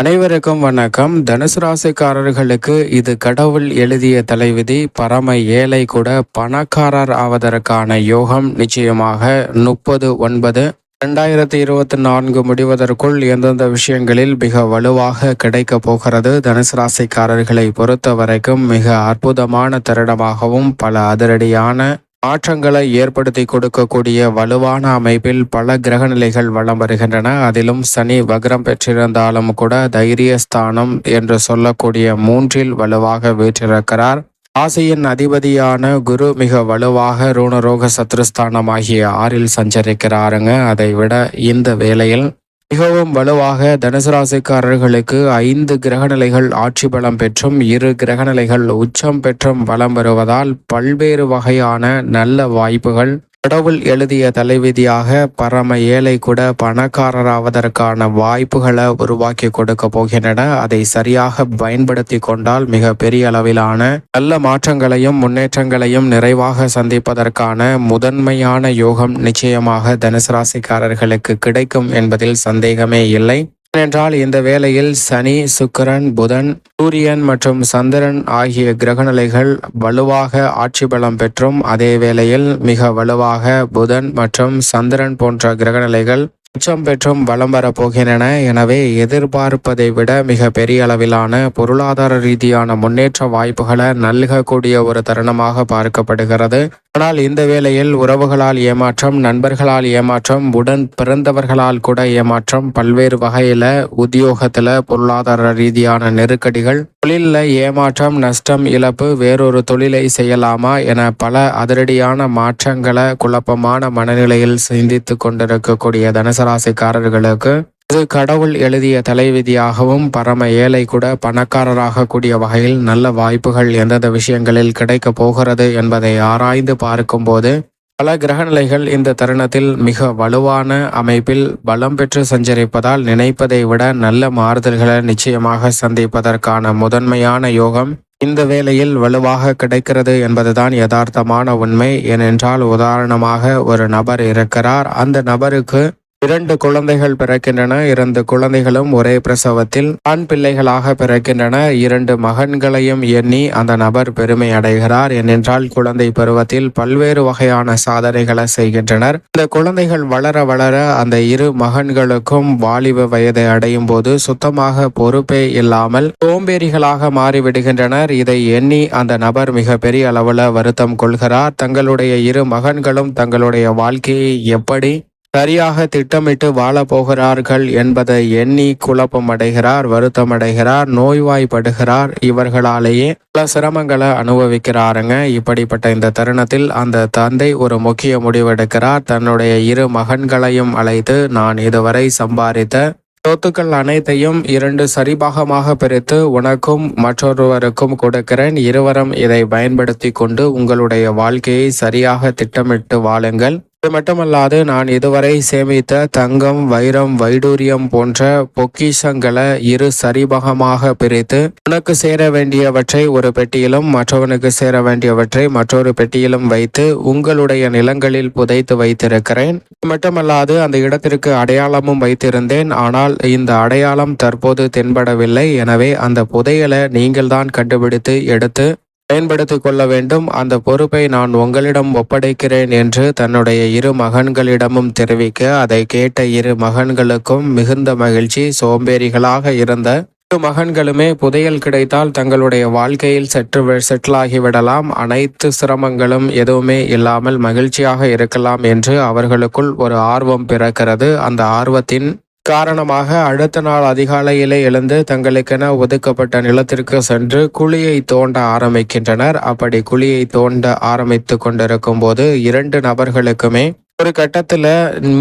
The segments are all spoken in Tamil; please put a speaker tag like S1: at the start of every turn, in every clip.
S1: அனைவருக்கும் வணக்கம். தனுசு ராசிக்காரர்களுக்கு இது கடவுள் எழுதிய தலைவிதி. பரம ஏழை கூட பணக்காரர் ஆவதற்கான யோகம் நிச்சயமாக முப்பது ஒன்பது. ரெண்டாயிரத்தி இருபத்தி நான்கு முடிவதற்குள் எந்தெந்த விஷயங்களில் மிக வலுவாக கிடைக்க போகிறது? தனுசு ராசிக்காரர்களை பொறுத்த வரைக்கும் மிக அற்புதமான தருணமாகவும் பல அதிரடியான மாற்றங்களை ஏற்படுத்தி கொடுக்கக்கூடிய வலுவான அமைப்பில் பல கிரகநிலைகள் வலம் வருகின்றன. அதிலும் சனி வக்ரம் பெற்றிருந்தாலும் கூட தைரியஸ்தானம் என்று சொல்லக்கூடிய மூன்றில் வலுவாக வீற்றிருக்கிறார். ஆசையின் அதிபதியான குரு மிக வலுவாக ரூணரோக சத்ருஸ்தானம் ஆகிய ஆறில் சஞ்சரிக்கிறாருங்க. அதை விட இந்த வேளையில் மிகவும் வலுவாக தனுசு ராசிக்காரர்களுக்கு ஐந்து கிரகநிலைகள் ஆட்சி பலம் பெற்றும் இரு கிரகநிலைகள் உச்சம் பெற்றும் வலம் வருவதால் பல்வேறு வகையான நல்ல வாய்ப்புகள் கடவுள் எழுதிய தலைவிதியாக பரம ஏழை கூட பணக்காரராவதற்கான வாய்ப்புகளை உருவாக்கி கொடுக்க போகின்றன. அதை சரியாக பயன்படுத்தி கொண்டால் மிக பெரிய அளவிலான நல்ல மாற்றங்களையும் முன்னேற்றங்களையும் நிறைவாக சந்திப்பதற்கான முதன்மையான யோகம் நிச்சயமாக தனுசு ராசிக்காரர்களுக்கு கிடைக்கும் என்பதில் சந்தேகமே இல்லை. ஏனென்றால் இந்த வேளையில் சனி சுக்கரன் புதன் சூரியன் மற்றும் சந்திரன் ஆகிய கிரகநிலைகள் வலுவாக ஆட்சி பலம் பெற்றும் அதே வேளையில் மிக வலுவாக புதன் மற்றும் சந்திரன் போன்ற கிரகநிலைகள் உச்சம் பெற்றும் வலம் வரப்போகின்றன. எனவே எதிர்பார்ப்பதை விட மிக பெரிய அளவிலான பொருளாதார ரீதியான முன்னேற்ற வாய்ப்புகளை நல்கக்கூடிய ஒரு தருணமாக பார்க்கப்படுகிறது. ஆனால் இந்த வேளையில் உறவுகளால் ஏமாற்றம் நண்பர்களால் ஏமாற்றம் உடன் பிறந்தவர்களால் கூட ஏமாற்றம் பல்வேறு வகையில உத்தியோகத்தில் பொருளாதார ரீதியான நெருக்கடிகள் தொழிலில் ஏமாற்றம் நஷ்டம் இழப்பு வேறொரு தொழிலை செய்யலாமா என பல அதிரடியான மாற்றங்களை குழப்பமான மனநிலையில் சிந்தித்து கொண்டிருக்கக்கூடிய தனுசராசிக்காரர்களுக்கு இது கடவுள் எழுதிய தலைவிதியாகவும் பரம ஏழை கூட பணக்காரராக கூடிய வகையில் நல்ல வாய்ப்புகள் எந்தெந்த விஷயங்களில் கிடைக்கப் போகிறது என்பதை ஆராய்ந்து பார்க்கும்போது பல கிரகநிலைகள் இந்த தருணத்தில் மிக வலுவான அமைப்பில் பலம் பெற்று சஞ்சரிப்பதால் நினைப்பதை விட நல்ல மாறுதல்களை நிச்சயமாக சந்திப்பதற்கான முதன்மையான யோகம் இந்த வேளையில் வலுவாக கிடைக்கிறது என்பதுதான் யதார்த்தமான உண்மை. ஏனென்றால் உதாரணமாக ஒரு நபர் இருக்கிறார். அந்த நபருக்கு இரண்டு குழந்தைகள் பிறக்கின்றன இரண்டு குழந்தைகளும் ஒரே பிரசவத்தில் ஆண் பிள்ளைகளாக பிறக்கின்றன. இரண்டு மகன்களையும் எண்ணி அந்த நபர் பெருமை அடைகிறார். ஏனென்றால் குழந்தை பருவத்தில் பல்வேறு வகையான சாதனைகளை செய்கின்றனர். இந்த குழந்தைகள் வளர வளர அந்த இரு மகன்களுக்கும் வாலிப வயதை அடையும் போது சுத்தமாக பொறுப்பே இல்லாமல் சோம்பேறிகளாக மாறிவிடுகின்றனர். இதை எண்ணி அந்த நபர் மிக பெரிய அளவில் வருத்தம் கொள்கிறார். தங்களுடைய இரு மகன்களும் தங்களுடைய வாழ்க்கையை எப்படி சரியாக திட்டமிட்டு வாழப்போகிறார்கள் என்பதை எண்ணி குழப்பம் அடைகிறார் வருத்தம் அடைகிறார் நோய்வாய்ப்படுகிறார். இவர்களாலேயே பல சிரமங்களை அனுபவிக்கிறாருங்க. இப்படிப்பட்ட இந்த தருணத்தில் அந்த தந்தை ஒரு முக்கிய முடிவெடுக்கிறார். தன்னுடைய இரு மகன்களையும் அழைத்து நான் இதுவரை சம்பாதித்த சொத்துக்கள் அனைத்தையும் இரண்டு சரிபாகமாக பிரித்து உனக்கும் மற்றொருவருக்கும் கொடுக்கிறேன். இருவரும் இதை பயன்படுத்தி கொண்டு உங்களுடைய வாழ்க்கையை சரியாக திட்டமிட்டு வாழுங்கள். இது மட்டுமல்லாது நான் இதுவரை சேமித்த தங்கம் வைரம் வைடூரியம் போன்ற பொக்கிஷங்களை இரு சரிபகமாக பிரித்து உனக்கு சேர வேண்டியவற்றை ஒரு பெட்டியிலும் மற்றவனுக்கு சேர வேண்டியவற்றை மற்றொரு பெட்டியிலும் வைத்து உங்களுடைய நிலங்களில் புதைத்து வைத்திருக்கிறேன். மட்டுமல்லாது அந்த இடத்திற்கு அடையாளமும் வைத்திருந்தேன். ஆனால் இந்த அடையாளம் தற்போது தென்படவில்லை. எனவே அந்த புதையலை நீங்கள்தான் கண்டுபிடித்து எடுத்து பயன்படுத்திக் கொள்ள வேண்டும். அந்த பொறுப்பை நான் உங்களிடம் ஒப்படைக்கிறேன் என்று தன்னுடைய இரு மகன்களிடமும் தெரிவிக்க அதை கேட்ட இரு மகன்களுக்கும் மிகுந்த மகிழ்ச்சி. சோம்பேறிகளாக இருந்த இரு மகன்களுமே புதையல் கிடைத்தால் தங்களுடைய வாழ்க்கையில் செற்று செட்டிலாகிவிடலாம் அனைத்து சிரமங்களும் எதுவுமே இல்லாமல் மகிழ்ச்சியாக இருக்கலாம் என்று அவர்களுக்குள் ஒரு ஆர்வம் பிறக்கிறது. அந்த ஆர்வத்தின் காரணமாக அடுத்த நாள் அதிகாலையிலே எழுந்து தங்களுக்கென ஒதுக்கப்பட்ட நிலத்திற்கு சென்று குழியை தோண்ட ஆரம்பிக்கின்றனர். அப்படி குழியை தோண்ட ஆரம்பித்து கொண்டிருக்கும் போது இரண்டு நபர்களுக்குமே ஒரு கட்டத்தில்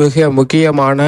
S1: மிக முக்கியமான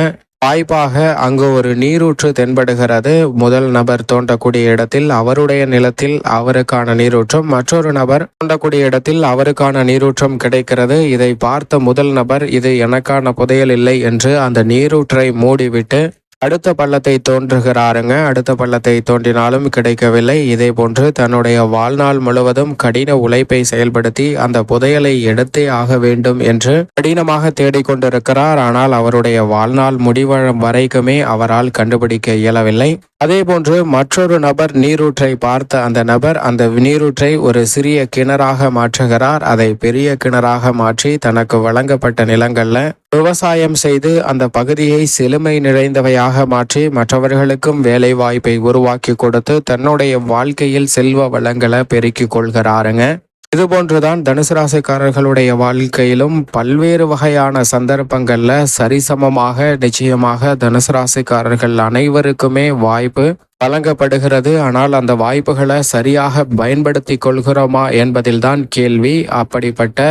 S1: வாய்ப்பாக அங்கு ஒரு நீரூற்று தென்படுகிறது. முதல் நபர் தோண்டக்கூடிய இடத்தில் அவருடைய நிலத்தில் அவருக்கான நீரூற்றும் மற்றொரு நபர் தோண்டக்கூடிய இடத்தில் அவருக்கான நீரூற்றம் கிடைக்கிறது. இதை பார்த்த முதல் நபர் இது எனக்கான புதையல் இல்லை என்று அந்த நீரூற்றை மூடிவிட்டு அடுத்த பள்ளத்தை தோன்றுகிறாருங்க. அடுத்த பள்ளத்தை தோன்றினாலும் கிடைக்கவில்லை. இதே போன்று தன்னுடைய வாழ்நாள் முழுவதும் கடின உழைப்பை செயல்படுத்தி அந்த புதையலை எடுத்தே ஆக வேண்டும் என்று கடினமாக தேடிக்கொண்டிருக்கிறார். ஆனால் அவருடைய வாழ்நாள் முடிவழம் வரைக்குமே அவரால் கண்டுபிடிக்க இயலவில்லை. அதே போன்று மற்றொரு நபர் நீரூற்றை பார்த்த அந்த நபர் அந்த நீரூற்றை ஒரு சிறிய கிணறாக மாற்றுகிறார். அதை பெரிய கிணறாக மாற்றி தனக்கு வழங்கப்பட்ட நிலங்கள்ல விவசாயம் செய்து அந்த பகுதியை செழுமை நிறைந்தவையாக மாற்றி மற்றவர்களுக்கும் வேலை வாய்ப்பை உருவாக்கி கொடுத்து தன்னுடைய வாழ்க்கையில் செல்வ வளங்களை பெருக்கிக் கொள்கிறாருங்க. இதுபோன்றுதான் தனுசு ராசிக்காரர்களுடைய வாழ்க்கையிலும் பல்வேறு வகையான சந்தர்ப்பங்கள்ல சரிசமமாக நிச்சயமாக தனுசு ராசிக்காரர்கள் அனைவருக்குமே வாய்ப்பு வழங்கப்படுகிறது. ஆனால் அந்த வாய்ப்புகளை சரியாக பயன்படுத்தி கொள்கிறோமா என்பதில்தான் கேள்வி. அப்படிப்பட்ட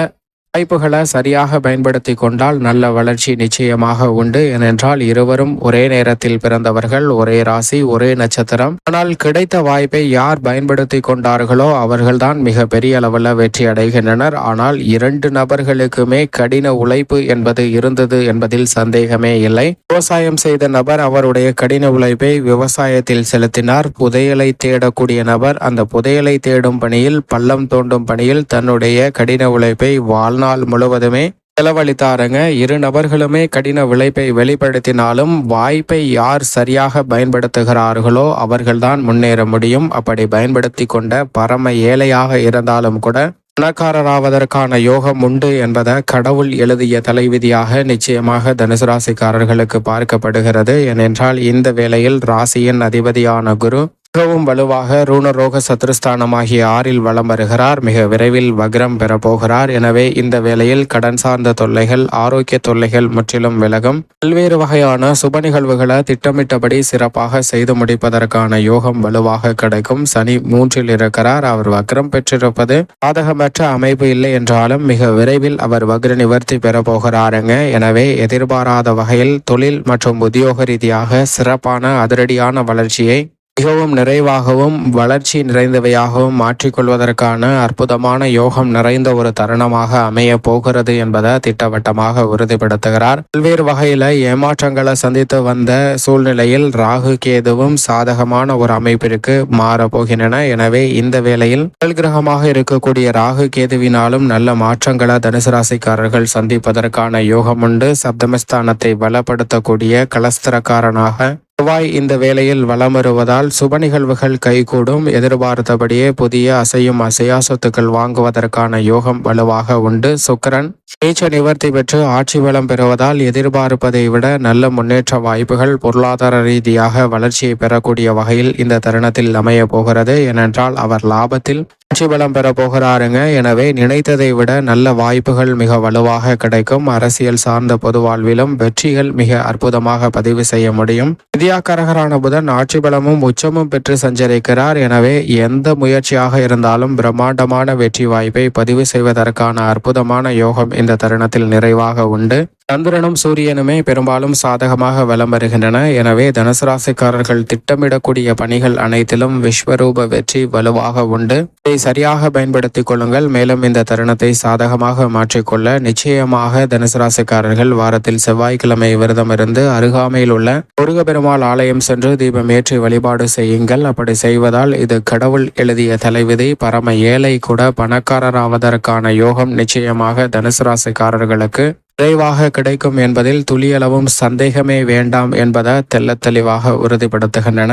S1: வாய்ப்புகளை சரியாக பயன்படுத்தி கொண்டால் நல்ல வளர்ச்சி நிச்சயமாக உண்டு. ஏனென்றால் இருவரும் ஒரே நேரத்தில் பிறந்தவர்கள் ஒரே ராசி ஒரே நட்சத்திரம். ஆனால் கிடைத்த வாய்ப்பை யார் பயன்படுத்தி கொண்டார்களோ அவர்கள்தான் மிக பெரிய அளவில் வெற்றி அடைகின்றனர். ஆனால் இரண்டு நபர்களுக்குமே கடின உழைப்பு என்பது இருந்தது என்பதில் சந்தேகமே இல்லை. விவசாயம் செய்த நபர் அவருடைய கடின உழைப்பை விவசாயத்தில் செலுத்தினார். புதையலை தேடக்கூடிய நபர் அந்த புதையலை தேடும் பணியில் பள்ளம் தோண்டும் பணியில் தன்னுடைய கடின உழைப்பை வாழ்நாள் நாள் முழுவதுமே செலவழித்தாருங்க. இரு நபர்களுமே கடின விளைப்பை வெளிப்படுத்தினாலும் வாய்ப்பை யார் சரியாக பயன்படுத்துகிறார்களோ அவர்கள்தான் முன்னேற முடியும். அப்படி பயன்படுத்தி கொண்ட பரம ஏழையாக இருந்தாலும் கூட பணக்காரராவதற்கான யோகம் உண்டு என்பதை கடவுள் எழுதிய தலைவிதியாக நிச்சயமாக தனுசு ராசிக்காரர்களுக்கு பார்க்கப்படுகிறது. ஏனென்றால் இந்த வேளையில் ராசியின் அதிபதியான குரு மிகவும் வலுவாக ரூணரோக சத்ருஸ்தானமாகிய ஆறில் வளம் வருகிறார். மிக விரைவில் வக்ரம் பெறப்போகிறார் எனவே இந்த வேளையில் கடன் சார்ந்த தொல்லைகள் ஆரோக்கிய தொல்லைகள் முற்றிலும் விலகும். பல்வேறு வகையான சுப நிகழ்வுகளை திட்டமிட்டபடி சிறப்பாக செய்து முடிப்பதற்கான யோகம் வலுவாக கிடைக்கும். சனி மூன்றில் இருக்கிறார். அவர் வக்ரம் பெற்றிருப்பது பாதகமற்ற அமைப்பு இல்லை என்றாலும் மிக விரைவில் அவர் வக்ர நிவர்த்தி பெறப்போகிறாருங்க எனவே எதிர்பாராத வகையில் தொழில் மற்றும் உத்தியோக ரீதியாக சிறப்பான அதிரடியான வளர்ச்சியை மிகவும் நிறைவாகவும் வளர்ச்சி நிறைந்தவையாகவும் மாற்றிக்கொள்வதற்கான அற்புதமான யோகம் நிறைந்த ஒரு தருணமாக அமைய போகிறது என்பதை திட்டவட்டமாக உறுதிப்படுத்துகிறார். பல்வேறு வகையில ஏமாற்றங்களை சந்தித்து வந்த சூழ்நிலையில் ராகு கேதுவும் சாதகமான ஒரு அமைப்பிற்கு மாறப்போகின்றன எனவே இந்த வேளையில் கிரகமாக இருக்கக்கூடிய ராகு கேதுவினாலும் நல்ல மாற்றங்களை தனுசு ராசிக்காரர்கள் சந்திப்பதற்கான யோகம் உண்டு. சப்தமஸ்தானத்தை பலப்படுத்தக்கூடிய கலஸ்திரக்காரனாக செவ்வாய் இந்த வேளையில் வலம் வருவதால் சுப நிகழ்வுகள் கைகூடும். எதிர்பார்த்தபடியே புதிய அசையும் அசையா சொத்துக்கள் வாங்குவதற்கான யோகம் வலுவாக உண்டு. சுக்கரன் நீச்ச நிவர்த்தி பெற்று ஆட்சி பலம் பெறுவதால் எதிர்பார்ப்பதை விட நல்ல முன்னேற்ற வாய்ப்புகள் பொருளாதார ரீதியாக வளர்ச்சியை பெறக்கூடிய வகையில் இந்த தருணத்தில் அமைய போகிறது. ஏனென்றால் அவர் லாபத்தில் ஆட்சி பலம் பெற போகிறாருங்க. எனவே நினைத்ததை விட நல்ல வாய்ப்புகள் மிக வலுவாக கிடைக்கும். அரசியல் சார்ந்த பொது வாழ்விலும் வெற்றிகள் மிக அற்புதமாக பதிவு செய்ய முடியும். வித்யாக்கரகரான புதன் ஆட்சி பலமும் உச்சமும் பெற்று சஞ்சரிக்கிறார். எனவே எந்த முயற்சியாக இருந்தாலும் பிரம்மாண்டமான வெற்றி வாய்ப்பை பதிவு செய்வதற்கான அற்புதமான யோகம் இந்த தருணத்தில் நிறைவாக உண்டு. சந்திரனும் சூரியனுமே பெரும்பாலும் சாதகமாக வலம் வருகின்றன. எனவே தனுசு ராசிக்காரர்கள் திட்டமிடக்கூடிய பணிகள் அனைத்திலும் விஸ்வரூப வெற்றி வலுவாக உண்டு. இதை சரியாக பயன்படுத்திக் கொள்ளுங்கள். மேலும் இந்த தருணத்தை சாதகமாக மாற்றிக்கொள்ள நிச்சயமாக தனுசு ராசிக்காரர்கள் வாரத்தில் செவ்வாய்க்கிழமை விரதம் இருந்து அருகாமையில் உள்ள முருக பெருமாள் ஆலயம் சென்று தீபம் ஏற்றி வழிபாடு செய்யுங்கள். அப்படி செய்வதால் இது கடவுள் எழுதிய தலைவிதி. பரம ஏழை கூட பணக்காரராவதற்கான யோகம் நிச்சயமாக தனுசு ராசிக்காரர்களுக்கு விரைவாக கிடைக்கும் என்பதில் துளியளவும் சந்தேகமே வேண்டாம் என்பதை தெல்ல தெளிவாக உறுதிப்படுத்துகின்றன.